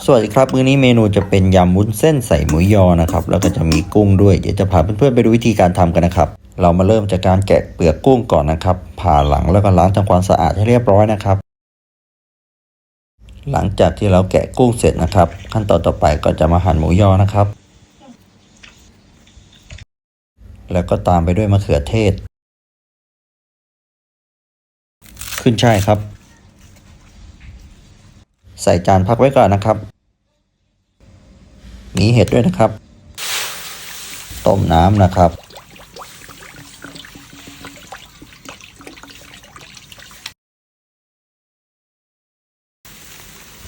สวัสดีครับมื้อนี้เมนูจะเป็นยำวุ้นเส้นใส่หมูยอนะครับแล้วก็จะมีกุ้งด้วยเดี๋ยวจะพาเพื่อนๆไปดูวิธีการทำกันนะครับ เรามาเริ่มจากการแกะเปลือกกุ้งก่อนนะครับผ่าหลังแล้วก็ล้างทำความสะอาดให้เรียบร้อยนะครับ หลังจากที่เราแกะกุ้งเสร็จนะครับ ขั้นตอนต่อไปก็จะมาหั่นหมูยอนะครับ แล้วก็ตามไปด้วยมะเขือเทศ ขึ้นช่ายครับ ใส่จานพักไว้ก่อนนะครับ มีเห็ดด้วยนะครับ ต้มน้ำนะครับ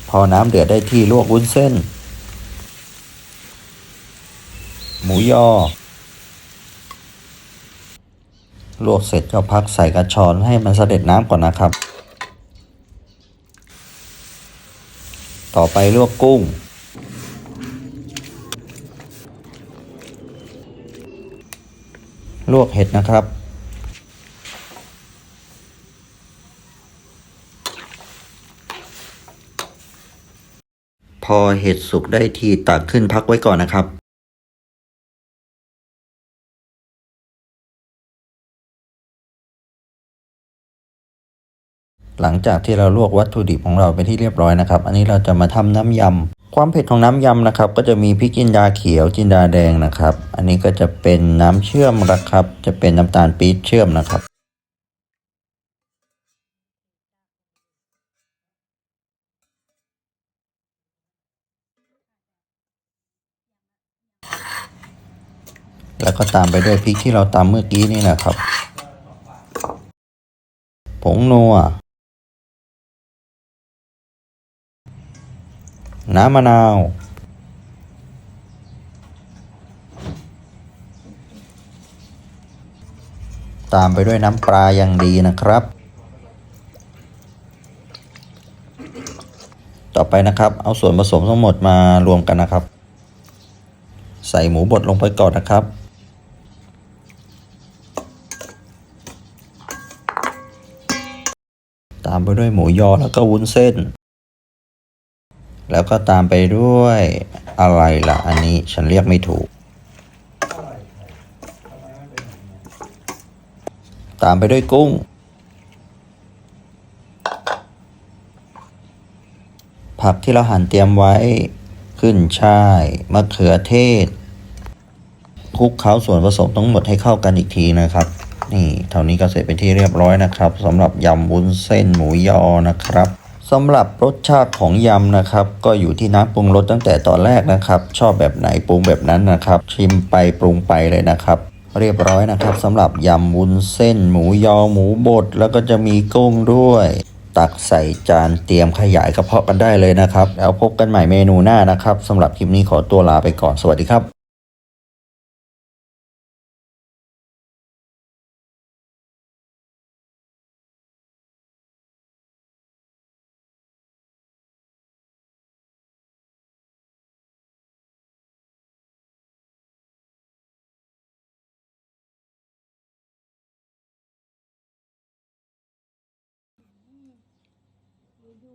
พอน้ำเดือดได้ที่ลวกวุ้นเส้น หมูยอ ลวกเสร็จก็พักใส่กระชอนให้มันเสด็จน้ำก่อนนะครับ ต่อไปลวกกุ้ง ลวกเห็ดนะครับ พอเห็ดสุกได้ที่ตักขึ้นพักไว้ก่อนนะครับ หลังจากที่เราลวกวัตถุดิบของเราไปที่เรียบร้อยนะครับ อันนี้เราจะมาทำน้ำยำความเผ็ดของน้ำยำนะครับ ก็จะมีพริกจินดาเขียวจินดาแดงนะครับ อันนี้ก็จะเป็นน้ำเชื่อมนะครับ จะเป็นน้ำตาลปี๊บเชื่อมนะครับแล้วก็ตามไปด้วยพริกที่เราตำเมื่อกี้นี่นะครับ ผงนัว น้ำมะนาว ตามไปด้วยน้ำปลาอย่างดีนะครับ ต่อไปนะครับ เอาส่วนผสมทั้งหมดมารวมกันนะครับ ใส่หมูบดลงไปก่อนนะครับตามไปด้วยหมูยอแล้วก็วุ้นเส้น แล้วก็ตามไปด้วยอะไรล่ะ อันนี้ฉันเรียกไม่ถูก ตามไปด้วยกุ้ง ผักที่เราหั่นเตรียมไว้ ขึ้นช่ายมะเขือเทศคลุกเคล้าส่วนผสมทั้งหมดให้เข้ากันอีกทีนะครับ นี่เท่านี้ก็เสร็จเป็นที่เรียบร้อยนะครับสำหรับยำวุ้นเส้นหมูยอนะครับ สำหรับรสชาติของยำนะครับ ก็อยู่ที่น้ำปรุงรสตั้งแต่ตอนแรกนะครับ ชอบแบบไหนปรุงแบบนั้นนะครับ ชิมไปปรุงไปเลยนะครับ เรียบร้อยนะครับสำหรับยำวุ้นเส้น หมูยอหมูบดแล้วก็จะมีกุ้งด้วย ตักใส่จานเตรียมขยายกระเพาะกันได้เลยนะครับ แล้วพบกันใหม่เมนูหน้านะครับสำหรับคลิปนี้ขอตัวลาไปก่อนสวัสดีครับ you